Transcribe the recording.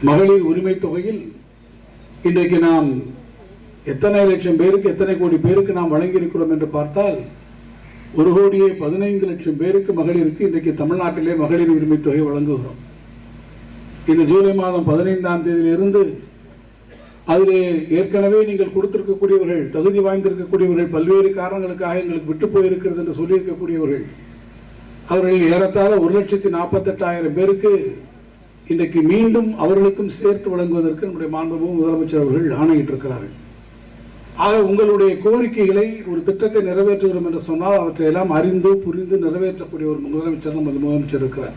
மகளிர் உரிமை தொகையில் இன்றைக்கு நாம் எத்தனை லட்சம் பேருக்கு எத்தனை கோடி பேருக்கு நாம் வழங்கியிருக்கிறோம் என்று பார்த்தால் ஒரு கோடியே பதினைந்து லட்சம் பேருக்கு மகளிருக்கு இன்றைக்கு தமிழ்நாட்டிலே மகளிர் உரிமை தொகை வழங்குகிறோம். இந்த ஜூலை மாதம் பதினைந்தாம் தேதியிலிருந்து அதிலே ஏற்கனவே நீங்கள் கொடுத்திருக்கக்கூடியவர்கள் தகுதி வாய்ந்திருக்கக்கூடியவர்கள் பல்வேறு காரணங்களுக்காக எங்களுக்கு விட்டு போயிருக்கிறது என்று சொல்லியிருக்கக்கூடியவர்கள் அவர்கள் ஏறத்தாழ ஒரு லட்சத்தி நாற்பத்தெட்டாயிரம் பேருக்கு இன்றைக்கு மீண்டும் அவர்களுக்கும் சேர்த்து வழங்குவதற்கு நம்முடைய மாண்புமிகு முதலமைச்சர் அவர்கள் ஆணையிட்டிருக்கிறார்கள். ஆக உங்களுடைய கோரிக்கைகளை ஒரு திட்டத்தை நிறைவேற்றுகிறோம் என்று சொன்னால் அவற்றை எல்லாம் அறிந்து புரிந்து நிறைவேற்றக்கூடிய ஒரு முதலமைச்சர் நமது முதலமைச்சர் இருக்கிறார்.